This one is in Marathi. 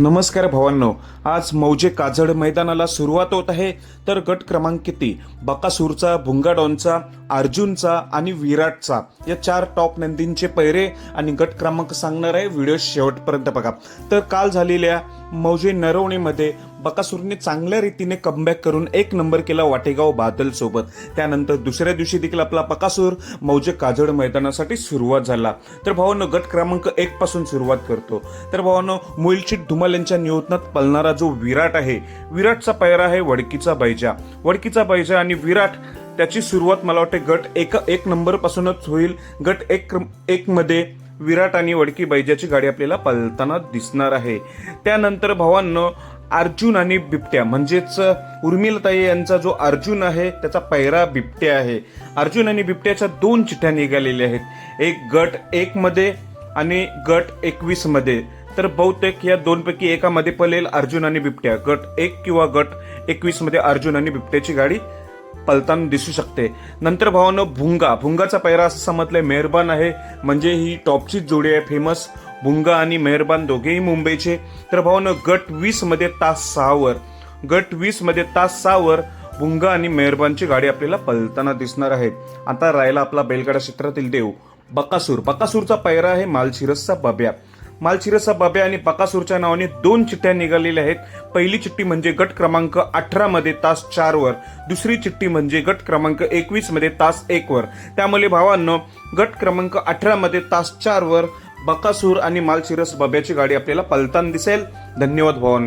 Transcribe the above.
नमस्कार भावांनो आज मौजे काजड मैदानाला सुरुवात होत आहे. तर गट क्रमांक किती? बकासूरचा भुंगाडॉनचा अर्जुनचा आणि विराटचा. या चार टॉप नंदींचे पैरे आणि गट क्रमांक सांगणार आहे. व्हिडिओ शेवटपर्यंत बघा. तर काल झालेल्या मौजे नरवणीमध्ये बकासूरने चांगल्या रीतीने कमबॅक करून एक नंबर केला वाटेगाव बादल सोबत. त्यानंतर दुसऱ्या दिवशी देखील आपला बकासूर मौजे काजड मैदानासाठी सुरुवात झाला. तर भावांनो गट क्रमांक एक पासून सुरुवात करतो. तर भावांनो मुलचित धुमाल यांच्या नियोजनात पलणारा जो विराट आहे विराटचा पैरा आहे वडकीचा बैजा. वडकीचा बैजा आणि विराट त्याची सुरुवात मला वाटते गट एक एक नंबर पासूनच होईल. गट एक एक मध्ये विराट आणि वडकी बैजाची गाडी आपल्याला पलताना दिसणार आहे. त्यानंतर भावांनो अर्जुन आणि बिबट्या म्हणजेच उर्मिलताई यांचा जो अर्जुन आहे त्याचा पैरा बिबट्या आहे. अर्जुन आणि बिबट्याच्या दोन चिठ्ठ्या निघालेल्या आहेत. एक गट एक मध्ये आणि गट एकवीसमध्ये. तर बहुतेक या दोनपैकी एकामध्ये पलेल अर्जुन आणि बिबट्या. गट एक किंवा गट एकवीसमध्ये अर्जुन आणि बिबट्याची गाडी पलताना दिसू शकते. नंतर भावानं भुंगा. भुंगाचा पैरा असं समजलंय. मेहरबान आहे. म्हणजे ही टॉपचीच जोडी आहे. फेमस भुंगा आणि मेहरबान दोघेही मुंबईचे. तर भावानं गट वीसमध्ये तास सहावर गट वीसमध्ये तास सहावर भुंगा आणि मेहरबानची गाडी आपल्याला पलताना दिसणार आहे. आता राहिला आपला बेलगाडा क्षेत्रातील देव बकासूर. बकासूरचा पैरा आहे मालशिरसचा बब्या. मालशिरसा बब्या आणि बकासूरच्या नावाने दोन चिठ्ठ्या निघालेल्या आहेत. पहिली चिठ्ठी म्हणजे गट क्रमांक अठरा मध्ये तास चार वर. दुसरी चिठ्ठी म्हणजे गट क्रमांक एकवीसमध्ये तास एक वर. त्यामुळे भावांनो गट क्रमांक अठरा मध्ये तास चार वर बकासूर आणि मालशिरस बब्याची गाडी आपल्याला पलतान दिसेल. धन्यवाद भावांनो.